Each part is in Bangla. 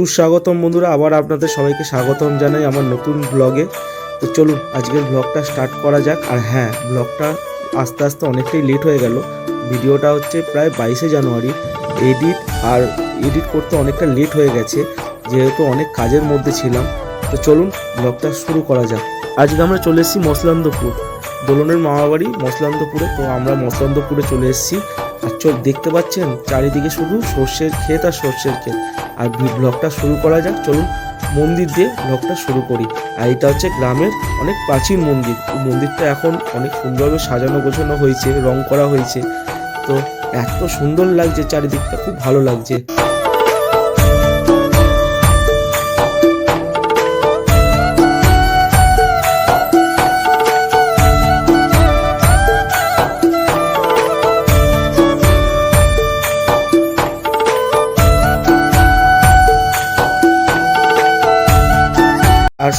সুস্বাগতম বন্ধুরা, আবার আপনাদের সবাইকে স্বাগতম জানাই আমার নতুন ব্লগে। তো চলুন, আজকের ব্লগটা স্টার্ট করা যাক। আর হ্যাঁ ব্লগটা আস্তে আস্তে অনেকটাই লেট হয়ে গেল। ভিডিওটা হচ্ছে প্রায় বাইশে জানুয়ারি। এডিট আর এডিট করতে অনেকটা লেট হয়ে গেছে, যেহেতু অনেক কাজের মধ্যে ছিলাম। তো চলুন, ব্লগটা শুরু করা যাক। আজকে আমরা চলে এসেছি মসলান্দপুর দোলনের মামাবাড়ি মসলান্দপুরে তো আমরা মসলান্দপুরে চলে এসেছি। আর চল দেখতে পাচ্ছেন? চারিদিকে শুধু সর্ষের ক্ষেত আর সর্ষের ক্ষেত। আর ব্লগটা শুরু করা যাক। চলুন, মন্দির দিয়ে ব্লগটা শুরু করি। আর এটা হচ্ছে গ্রামের অনেক প্রাচীন মন্দির। মন্দিরটা এখন অনেক সুন্দরভাবে সাজানো গোছানো হয়েছে, রং করা হয়েছে। তো এত সুন্দর লাগছে চারিদিকটা, খুব ভালো লাগছে।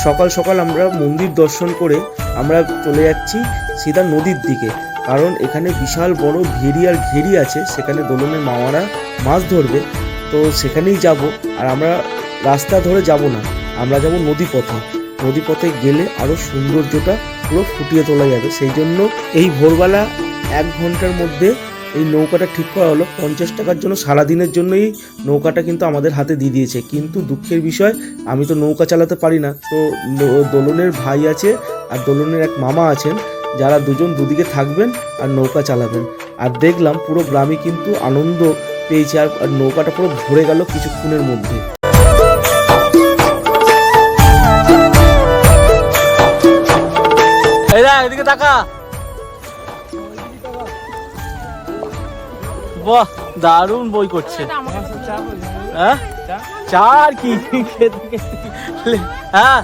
সকাল সকাল আমরা মন্দির দর্শন করে আমরা চলে যাচ্ছি সিধা নদীর দিকে। কারণ এখানে বিশাল বড় ভেরি আর ঘেরি আছে, সেখানে দোলনের মামারা মাছ ধরবে। তো সেখানেই যাব, আর আমরা রাস্তা ধরে যাব না, আমরা যাব নদী পথে নদী পথে গেলে আরও সৌন্দর্যটা পুরো ফুটিয়ে তোলা যাবে। সেই জন্য এই ভোরবেলা এক ঘণ্টার মধ্যে এই নৌকাটা ঠিক করা হলো পঞ্চাশ টাকার জন্য, সারাদিনের জন্যই নৌকাটা কিন্তু আমাদের হাতে দিয়ে দিয়েছে। কিন্তু দুঃখের বিষয়, আমি তো নৌকা চালাতে পারি না। তো দোলনের ভাই আছে আর দোলনের এক মামা আছেন, যারা দুজন দুদিকে থাকবেন আর নৌকা চালাবেন। আর দেখলাম পুরো গ্রামে কিন্তু আনন্দ পেয়েছে আর আর নৌকাটা পুরো ভরে গেল কিছুক্ষণের মধ্যে। এদিকে তাকা। বাহ, দারুণ বই করছে। হ্যাঁ? চা আর কি। হ্যাঁ?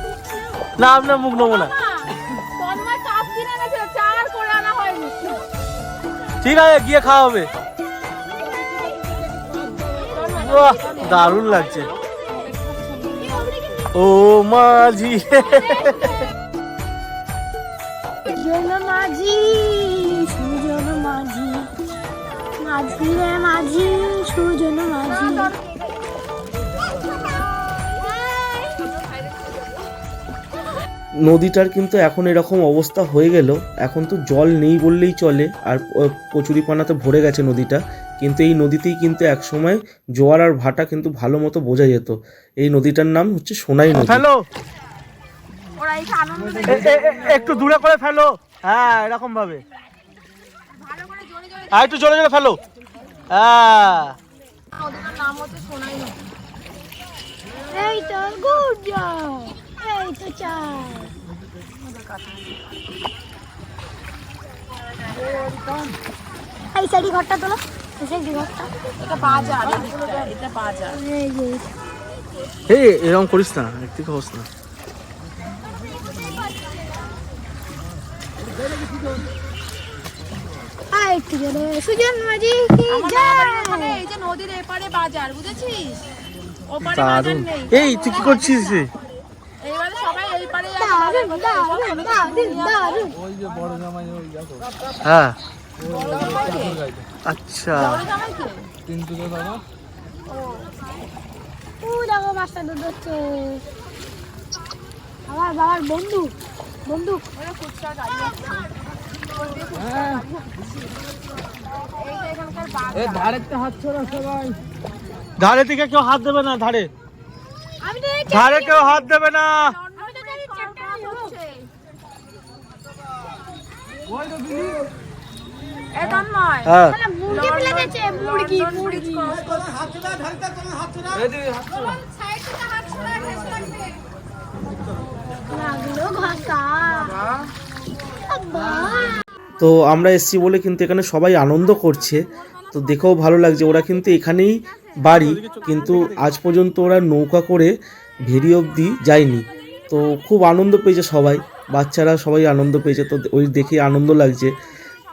না আপনার মুখ নেব না। ঠিক আছে, গিয়ে খাওয়া হবে। দারুণ লাগছে। ও মাঝি। মাঝি মাঝি সুজন মাঝি। নদীটার কিন্তু এখন এরকম অবস্থা হয়ে গেল। এখন তো জল নেই বললেই চলে আর কচুরি পানাতে ভরে গেছে নদীটা। কিন্তু এই নদীতেই কিন্তু একসময় জোয়ার আর ভাটা কিন্তু ভালো মতো বোঝা যেত। এই নদীটার নাম হচ্ছে সোনাই নদী। এ- একটু দূরে করে ফেলো। হ্যাঁ এরকম ভাবে ভালো করে জোরে জোরে আর একটু জোরে জোরে ফেলো। হ্যাঁ নাম হচ্ছে সোনাই এই তো গুড এই তো চাই এই ঘরটা এটা বাজার এটা এই এরকম করিস না একদিকে হোস না। একটু জোরে সুজন মাঝি কি জয় এই যে নদীর এপারে বাজার বুঝেছিস? ওপারে বাজার নেই। এই তুই কি করছিস রে? এইবারে সবাই এই পারে দারুণ দারুণ দারুণ দারুণ হ্যাঁ। আচ্ছা। ও দেখো মাছটা দুধ হচ্ছে। আমার বাবার বন্ধু বন্ধু ধারে থেকে কেউ হাত দেবে না ধারে। আমি তো এই ধারে কেউ হাত দেবে না। হ্যাঁ। লাগল ঘষা তো আমরা এসছি বলে কিন্তু এখানে সবাই আনন্দ করছে। তো দেখেও ভালো লাগছে, ওরা কিন্তু এখানেই বাড়ি, কিন্তু আজ পর্যন্ত ওরা নৌকা করে ভেরি অবধি যায়নি। তো খুব আনন্দ পেয়েছে সবাই, বাচ্চারা সবাই আনন্দ পেয়েছে, তো ওই দেখে আনন্দ লাগছে।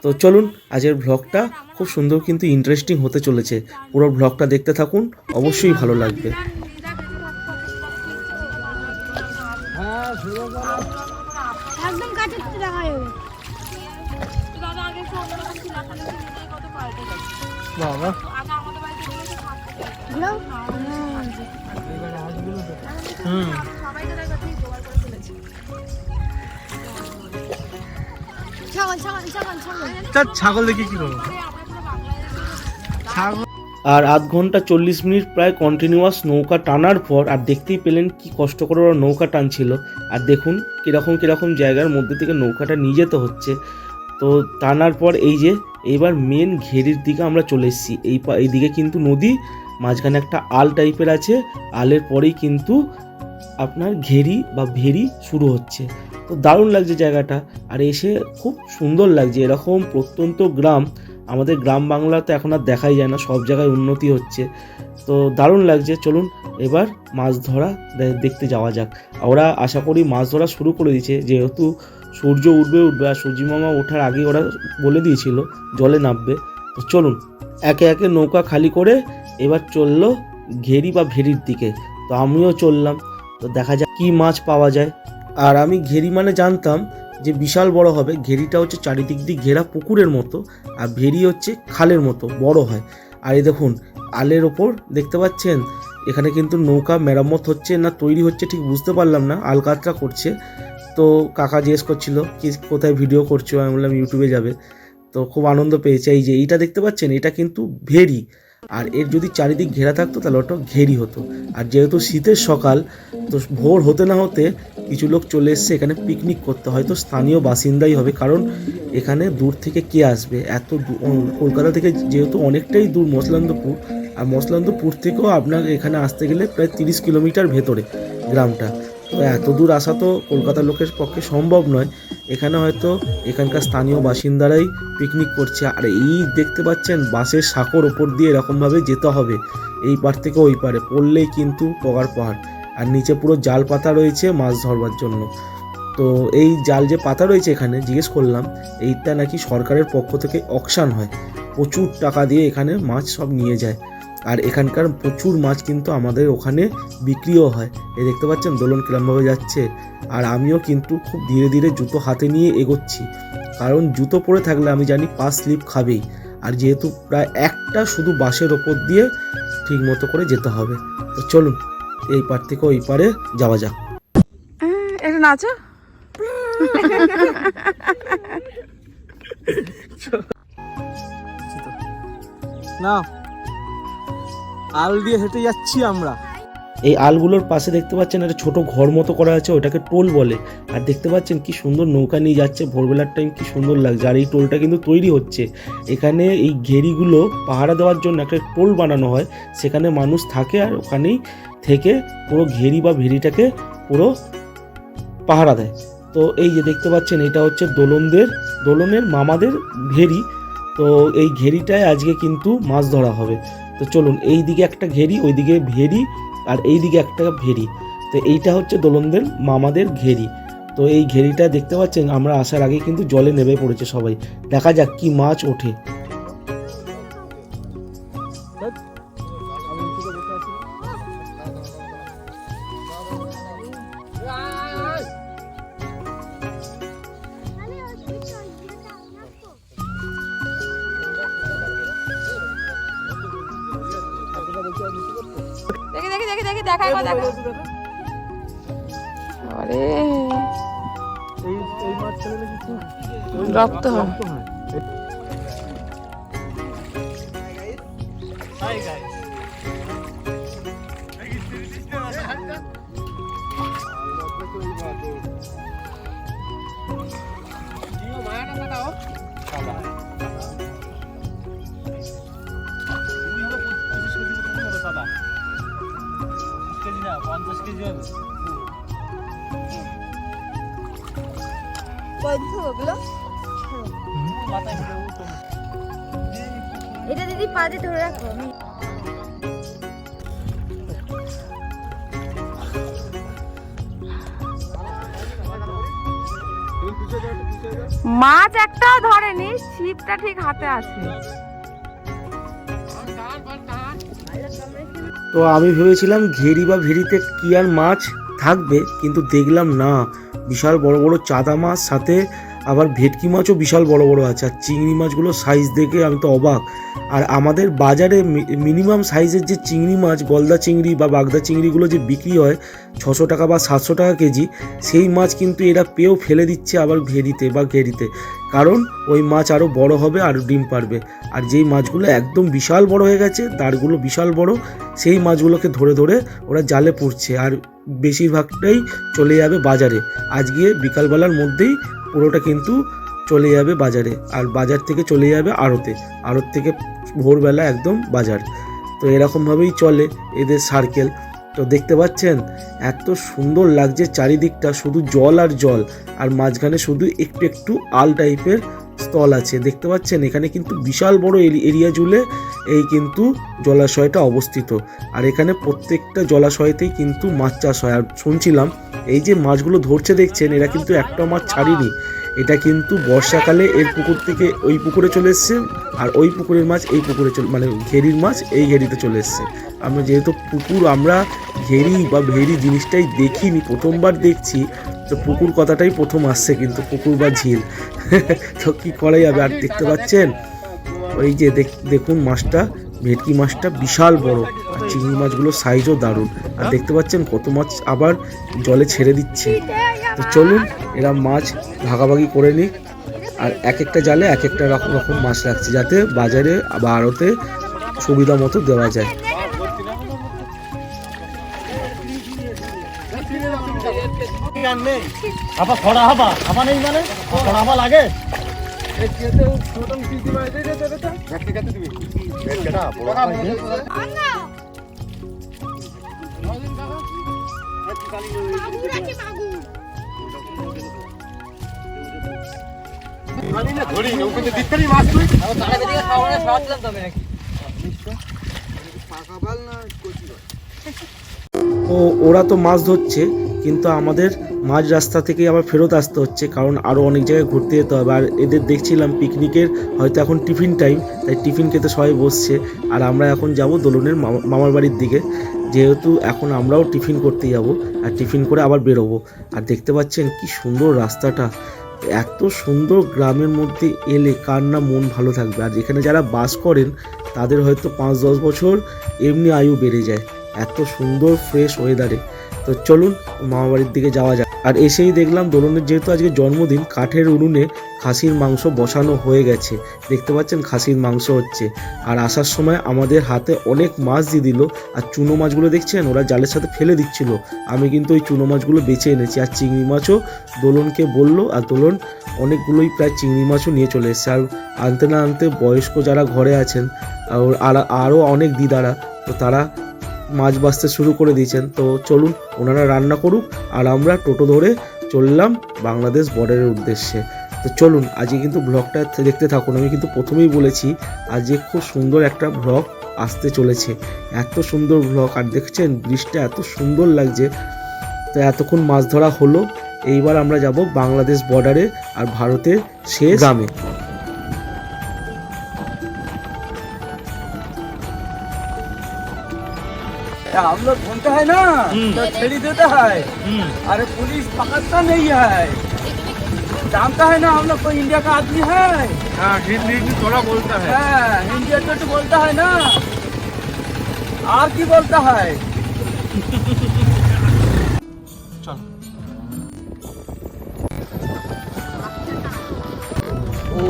তো চলুন, আজকের ব্লগটা খুব সুন্দর কিন্তু ইন্টারেস্টিং হতে চলেছে। পুরো ব্লগটা দেখতে থাকুন, অবশ্যই ভালো লাগবে। বাবা। ছাগল দেখি কি করব। আর আধ ঘণ্টা চল্লিশ মিনিট প্রায় কন্টিনিউয়াস নৌকা টানার পর আর দেখতেই পেলেন কি কষ্ট করে ওরা নৌকা টানছিল। আর দেখুন কীরকম কীরকম জায়গার মধ্যে থেকে নৌকাটা নিয়ে যেতে হচ্ছে। তো টানার পর এই যে এইবার মেন ঘেরির দিকে আমরা চলে এসেছি। এই পা- এই দিকে কিন্তু নদী, মাঝখানে একটা আল টাইপের আছে। আলের পরেই কিন্তু আপনার ঘেরি বা ভেরি শুরু হচ্ছে। তো দারুণ লাগছে জায়গাটা। আর এসে খুব সুন্দর লাগছে। এরকম প্রত্যন্ত গ্রাম, আমাদের গ্রাম বাংলাতে এখন আর দেখাই যায় না, সব জায়গায় উন্নতি হচ্ছে। তো দারুণ লাগছে। চলুন এবার মাছ ধরা দেখতে যাওয়া যাক। ওরা আশা করি মাছ ধরা শুরু করে দিয়েছে। যেহেতু সূর্য উঠবে উঠবে। আর মামা ওঠার আগে ওরা বলে দিয়েছিল, জলে নামবে। তো চলুন, একে একে নৌকা খালি করে এবার চলল ঘেরি বা ভেরির দিকে। তো আমিও চললাম। তো দেখা যাক কি মাছ পাওয়া যায়। আর আমি ঘেরি মানে জানতাম যে বিশাল বড় হবে। ঘেরিটা হচ্ছে চারিদিক দিয়ে ঘেরা পুকুরের মতো, আর ভেরি হচ্ছে খালের মতো, বড় হয়। আর এই দেখুন, আলের ওপর দেখতে পাচ্ছেন? এখানে কিন্তু নৌকা মেরামত হচ্ছে না, তৈরি হচ্ছে ঠিক বুঝতে পারলাম না। আলকাতরা করছে। তো কাকা জিজ্ঞেস করছিল, কি, কোথায় ভিডিও করছ? আমি বললাম ইউটিউবে যাবে। তো খুব আনন্দ পেয়েছে। এই যে, এইটা দেখতে পাচ্ছেন, এটা কিন্তু ভেরি আর এর যদি চারিদিক ঘেরা থাকতো, তাহলে ওটা ঘেরি হতো। আর যেহেতু শীতের সকাল, তো ভোর হতে না হতে কিছু লোক চলে এসছে, এখানে পিকনিক করতে। হয়তো স্থানীয় বাসিন্দাই হবে, কারণ এখানে দূর থেকে কে আসবে? এত কলকাতা থেকে যেহেতু অনেকটাই দূর মসলান্দপুর, আর মসলান্দপুর থেকেও আপনার এখানে আসতে গেলে প্রায় তিরিশ কিলোমিটার ভেতরে গ্রামটা। তো এত দূর আসা তো কলকাতার লোকের পক্ষে সম্ভব নয়। এখানে হয়তো এখানকার স্থানীয় বাসিন্দারাই পিকনিক করছে। আর এই দেখতে পাচ্ছেন বাসের সাঁকোর ওপর দিয়ে এরকমভাবে যেতে হবে। এই পার থেকে ওই পারে, পড়লেই কিন্তু পগার পাহাড়। আর নিচে পুরো জাল পাতা রয়েছে মাছ ধরবার জন্য। তো এই জাল যে পাতা রয়েছে এখানে, জিজ্ঞেস করলাম, এইটা নাকি সরকারের পক্ষ থেকে অকশান হয়। প্রচুর টাকা দিয়ে এখানে মাছ সব নিয়ে যায়। আর এখানকার প্রচুর মাছ কিন্তু আমাদের ওখানে বিক্রিও হয়। এই দেখতে পাচ্ছেন দোলন কিরমভাবে যাচ্ছে। আর আমিও কিন্তু খুব ধীরে ধীরে জুতো হাতে নিয়ে এগোচ্ছি। কারণ জুতো পরে থাকলে আমি জানি পা স্লিপ খাবেই। আর যেহেতু প্রায় একটা শুধু বাসের ওপর দিয়ে ঠিক মতো করে যেতে হবে। তো চলুন এই পার থেকে ওই পারে যাওয়া যাক। নাচো? না আল দিয়ে হেঁটে যাচ্ছি আমরা। এই আলগুলোর পাশে দেখতে পাচ্ছেন একটা ছোট ঘর মতো করা আছে, ওটাকে টোল বলে। আর দেখতে পাচ্ছেন কি সুন্দর নৌকা নিয়ে যাচ্ছে, ভোরবেলার টাইম কি সুন্দর লাগছে। আর এই টোলটা কিন্তু তৈরি হচ্ছে। এখানে এই ঘেরিগুলো পাহারা দেওয়ার জন্য একটা টোল বানানো হয়, সেখানে মানুষ থাকে আর ওখানেই থেকে পুরো ঘেরি বা ভেরিটাকে পুরো পাহারা দেয়। তো এই যে দেখতে পাচ্ছেন, এটা হচ্ছে দোলনদের, দোলনের মামাদের ঘেরি। তো এই ঘেরিটায় আজকে কিন্তু মাছ ধরা হবে। তো চলুন এই দিকে একটা ঘেরি, ওইদিকে ভেরি, আর এই দিকে একটা ভেরি। তো এইটা হচ্ছে দোলনদের মামাদের ঘেরি। তো এই ঘেরিটা দেখতে পাচ্ছেন, আমরা আসার আগে কিন্তু জলে নেমে পড়েছে সবাই। দেখা যাক কি মাছ ওঠে। দেখি একবার দেখা। আরে। এই এই মাছ ছেলে কিছু রক্ত হয়। হাই গাইস পঞ্চাশ কেজি হবে। এটা দিদি পাতে ধরে রাখো আমি মাছ একটাও ধরেনি ছিপটা ঠিক হাতে আছে। তো আমি ভেবেছিলাম ঘেরি বা ভেরিতে কি আর মাছ থাকবে, কিন্তু দেখলাম না। বিশাল বড় বড় চাদা মাছ সাথে আবার ভেটকি মাছও বিশাল বড় বড় আছে, আর চিংড়ি মাছগুলো সাইজ দেখে আমি তো অবাক। আর আমাদের বাজারে মিনিমাম সাইজের যে চিংড়ি মাছ, গলদা চিংড়ি বা বাগদা চিংড়িগুলো যে বিক্রি হয়, ছশো টাকা বা সাতশো টাকা কেজি, সেই মাছ কিন্তু এরা পেয়েও ফেলে দিচ্ছে আবার ঘেরিতে বা ঘেরিতে কারণ ওই মাছ আরও বড় হবে, আর ডিম পারবে। আর যেই মাছগুলো একদম বিশাল বড় হয়ে গেছে দাঁড়গুলো বিশাল বড়, সেই মাছগুলোকে ধরে ধরে ওরা জালে পড়ছে আর বেশিরভাগটাই চলে যাবে বাজারে। আজকে বিকালবেলার মধ্যেই পুরোটা কিন্তু চলে যাবে বাজারে। আর বাজার থেকে চলে যাবে আড়তে। আড়ত থেকে ভোরবেলা একদম বাজার। তো এরকমভাবেই চলে এদের সার্কেল তো দেখতে পাচ্ছেন, এত সুন্দর লাগছে চারিদিকটা, শুধু জল আর জল। আর মাঝখানে শুধু একটু একটু আল টাইপের স্থল আছে। দেখতে পাচ্ছেন, এখানে কিন্তু বিশাল বড় এরিয়া জুড়ে এই কিন্তু জলাশয়টা অবস্থিত। আর এখানে প্রত্যেকটা জলাশয়তেই কিন্তু মাছ চাষ হয়। আর শুনছিলাম এই যে মাছগুলো ধরছে দেখছেন, এরা কিন্তু একটা মাছ ছাড়িনি। এটা কিন্তু বর্ষাকালে এর পুকুর থেকে ওই পুকুরে চলে এসছে আর ওই পুকুরের মাছ এই পুকুরে চলে মানে ঘেরির মাছ এই ঘেরিতে চলে এসছে। আমরা যেহেতু পুকুর, আমরা ঘেরি বা ভেরি জিনিসটাই দেখিনি, প্রথমবার দেখছি। তো পুকুর কথাটাই প্রথম আসছে কিন্তু, পুকুর বা ঝিল। তো কী করা যাবে? আর দেখতে পাচ্ছেন? ওই যে দেখ- দেখুন মাছটা, ভেটকি মাছটা বিশাল বড়। আর চিংড়ি মাছগুলোর সাইজও দারুণ। আর দেখতে পাচ্ছেন কত মাছ আবার জলে ছেড়ে দিচ্ছে। তো চলুন এরা মাছ ভাগাভাগি করে নিক। আর এক একটা জালে এক একটা রকম রকম মাছ রাখছে যাতে বাজারে বা আড়তে সুবিধা মতো দেওয়া যায়। আপা খরা হাবা? হাবা নেই মানে? খরা হাবা লাগে? ও, ওরা তো মাছ ধরছে, কিন্তু আমাদের মাঝ রাস্তা থেকে আবার ফেরত আসতে হচ্ছে, কারণ আরও অনেক জায়গায় ঘুরতে যেতে হবে। আর এদের দেখছিলাম পিকনিকের হয়তো এখন টিফিন টাইম তাই টিফিন খেতে সবাই বসছে। আর আমরা এখন যাব দোলনের মামার বাড়ির দিকে। যেহেতু এখন আমরাও টিফিন করতে যাব আর টিফিন করে আবার বেরোবো। আর দেখতে পাচ্ছেন কি সুন্দর রাস্তাটা। এত সুন্দর গ্রামের মধ্যে এলে কার না মন ভালো থাকবে। আর এখানে যারা বাস করেন, তাদের হয়তো পাঁচ দশ বছর এমনি আয়ু বেড়ে যায়। এত সুন্দর ফ্রেশ ওয়েদারে তো চলুন মামা বাড়ির দিকে যাওয়া যাক। আর এসেই দেখলাম দোলনের যেহেতু আজকে জন্মদিন, কাঠের উনুনে খাসির মাংস বসানো হয়ে গেছে। দেখতে পাচ্ছেন খাসির মাংস হচ্ছে। আর আসার সময় আমাদের হাতে অনেক মাছ দিয়ে দিল। আর চুনো মাছগুলো দেখছেন? ওরা জালের সাথে ফেলে দিচ্ছিল। আমি কিন্তু ওই চুনো মাছগুলো বেছে এনেছি। আর চিংড়ি মাছও দোলনকে বলল। আর দোলন অনেকগুলোই প্রায় চিংড়ি মাছও নিয়ে চলে এসেছে। আর আনতে না আনতে বয়স্ক যারা ঘরে আছেন আর আরও অনেক দিদারা, তো তারা মাছ বাছতে শুরু করে দিয়েছেন। তো চলুন, ওনারা রান্না করুক আর আমরা টোটো ধরে চললাম বাংলাদেশ বর্ডারের উদ্দেশ্যে। তো চলুন, আজকে কিন্তু ব্লগটা দেখতে থাকুন। আমি কিন্তু প্রথমেই বলেছি, আজকে খুব সুন্দর একটা ব্লগ আসতে চলেছে। এত সুন্দর ব্লগ আর দেখছেন, ব্রিজটা এত সুন্দর লাগছে। তো এতক্ষণ মাছ ধরা হলো। এইবার আমরা যাব বাংলাদেশ বর্ডারে আর ভারতের শেষ গ্রামে। हम लोग घूमते हैं ना तो छेड़ी देता है अरे पुलिस पकड़ता नहीं है जानता है ना हम लोग कोई इंडिया का आदमी है हाँ हिंदी थोड़ा बोलता हाँ, हिंदी तो तो बोलता है ना और की बोलता है ও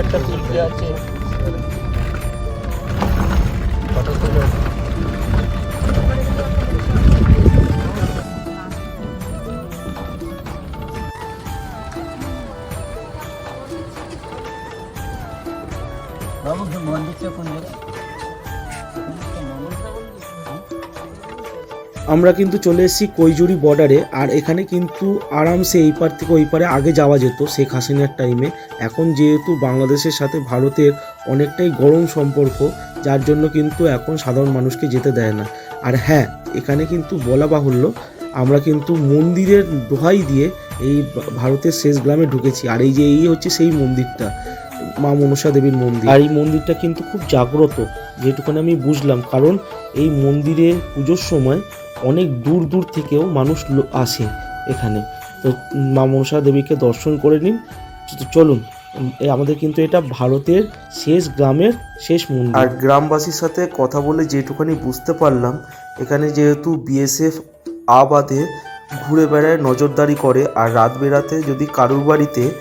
একটা তুলতে আছে আমরা কিন্তু চলে এসেছি কৈজুরি বর্ডারে আর এখানে কিন্তু আরামসে এই পার থেকে ওই পারে আগে যাওয়া যেত শেখ হাসিনার টাইমে এখন যেহেতু বাংলাদেশের সাথে ভারতের অনেকটাই গরম সম্পর্ক, যার জন্য কিন্তু এখন সাধারণ মানুষকে যেতে দেয় না। আর হ্যাঁ এখানে কিন্তু বলা বাহুল্য, আমরা কিন্তু মন্দিরের দোহাই দিয়ে এই ভারতের শেষ গ্রামে ঢুকেছি। আর এই যে এই হচ্ছে সেই মন্দিরটা। মা মনসা দেবীর মন্দির। আর এই মন্দিরটা কিন্তু খুব জাগ্রত যেটুকুনি আমি বুঝলাম। কারণ এই মন্দিরে পুজোর সময় অনেক দূর দূর থেকেও মানুষ আসে এখানে। তো মা মনসা দেবীকে দর্শন করে নিন। তো চলুন। আমাদের কিন্তু এটা ভারতের শেষ গ্রামের শেষ মন্দির। আর গ্রামবাসীর সাথে কথা বলে যেটুখানি বুঝতে পারলাম এখানে যেহেতু বিএসএফ আবাদে ঘুরে বেড়ায় নজরদারি করে আর রাত বেড়াতে যদি কারুর বাড়িতে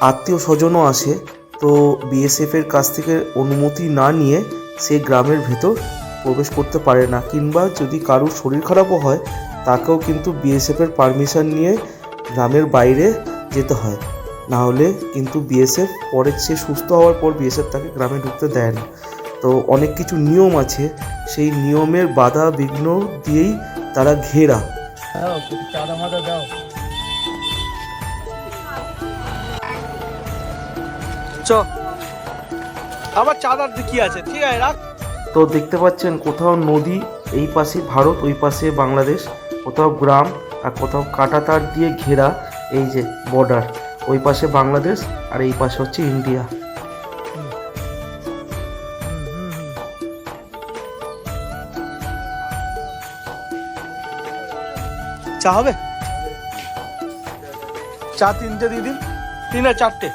আত্মীয় স্বজনও আসে, তো বিএসএফের কাছ থেকে অনুমতি না নিয়ে সে গ্রামের ভেতর প্রবেশ করতে পারে না কিংবা যদি কারোর শরীর খারাপও হয়, তাকেও কিন্তু বিএসএফের পারমিশন নিয়ে গ্রামের বাইরে যেতে হয়। না হলে কিন্তু বিএসএফ পরে সে সুস্থ হওয়ার পর বিএসএফ তাকে গ্রামে ঢুকতে দেয় না। তো অনেক কিছু নিয়ম আছে, সেই নিয়মের বাধা বিঘ্ন দিয়েই তারা ঘেরা। দাও। চ। আবার চাঁদার কি আছে? ঠিক আছে রাখ। তো দেখতে পাচ্ছেন কোথাও নদী এই পাশে ভারত ওই পাশে বাংলাদেশ কোথাও গ্রাম আর কোথাও কাটা তার দিয়ে ঘেরা এই যে বর্ডার ওই পাশে বাংলাদেশ আর এই পাশে হচ্ছে ইন্ডিয়া। চা হবে? চা তিনটে দিয়ে দিন। তিন আর চারটে।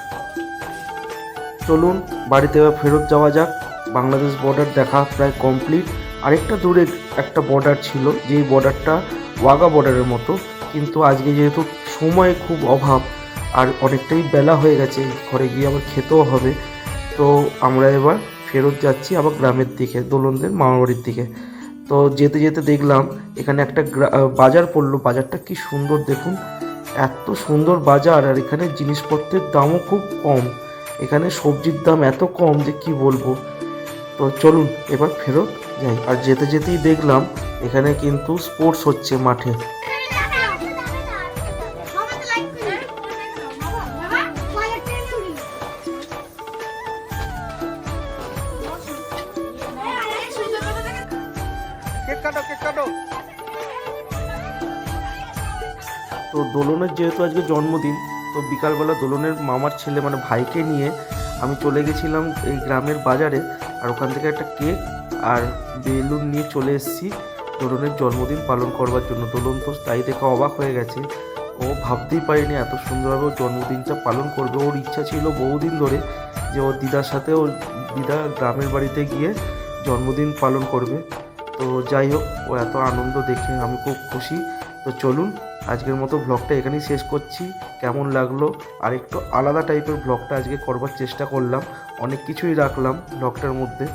চলুন, বাড়িতে এবার ফেরত যাওয়া যাক। বাংলাদেশ বর্ডার দেখা প্রায় কমপ্লিট আরেকটা দূরে একটা বর্ডার ছিল, যেই বর্ডারটা ওয়াগা বর্ডারের মতো। কিন্তু আজকে যেহেতু সময় খুব অভাব, আর অনেকটাই বেলা হয়ে গেছে, ঘরে গিয়ে আবার খেতেও হবে, তো আমরা এবার ফেরত যাচ্ছি আবার গ্রামের দিকে, দোলনদের মামাবাড়ির দিকে। তো যেতে যেতে দেখলাম, এখানে একটা বাজার পড়ল। বাজারটা কি সুন্দর দেখুন। এত সুন্দর বাজার, আর এখানে জিনিসপত্রের দামও খুব কম। এখানে সবজির দাম এত কম যে কি বলব? তো চলুন এবার ফেরত যাই। আর যেতে যেতেই দেখলাম এখানে কিন্তু স্পোর্টস হচ্ছে মাঠে। তো দোলনের যেহেতু আজকে জন্মদিন তো বিকালবেলা দোলনের মামার ছেলে মানে ভাইকে নিয়ে আমি চলে গেছিলাম এই গ্রামের বাজারে, আর ওখান থেকে একটা কেক আর বেলুন নিয়ে চলে এসেছি। দোলনের জন্মদিন পালন করবার জন্য। দোলন তো তাই দেখে অবাক হয়ে গেছে। ও ভাবতেই পারিনি এত সুন্দরভাবে ওর জন্মদিনটা পালন করবে। ওর ইচ্ছা ছিল বহুদিন ধরে যে ওর দিদার সাথে ওর দিদা গ্রামের বাড়িতে গিয়ে জন্মদিন পালন করবে। তো যাই হোক, ও এত আনন্দ দেখে আমি খুব খুশি। তো চলুন আজকের মতো ব্লগটা এখানেই শেষ করছি। কেমন লাগল? আর একটু আলাদা টাইপের ব্লগটা আজকে করবার চেষ্টা করলাম। অনেক কিছুই রাখলাম ব্লগটার মধ্যে।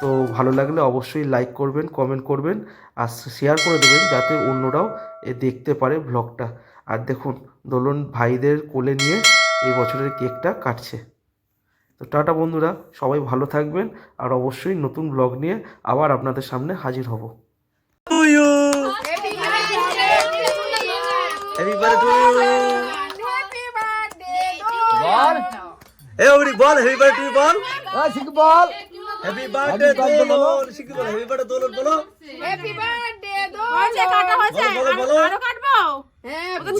তো ভালো লাগলে অবশ্যই লাইক করবেন কমেন্ট করবেন, আর শেয়ার করে দেবেন যাতে অন্যরাও এ দেখতে পারে ব্লগটা আর দেখুন, দোলন ভাইদের কোলে নিয়ে এই বছরের কেকটা কাটছে। তো টাটা বন্ধুরা, সবাই ভালো থাকবেন, আর অবশ্যই নতুন ব্লগ নিয়ে আবার আপনাদের সামনে হাজির হব। হ্যাপি বার্থডে হ্যাপি বার্থডে বল। এ ওরি বল হ্যাপি বার্থডে বল। ও শিখ বল। হ্যাপি বার্থডে দোলন শিখ বল হ্যাপি বার্থডে দোলন বলো। হ্যাপি বার্থডে দোলন হয়েছে কাটা হয়েছে। আরও কাটবো? হ্যাঁ। তো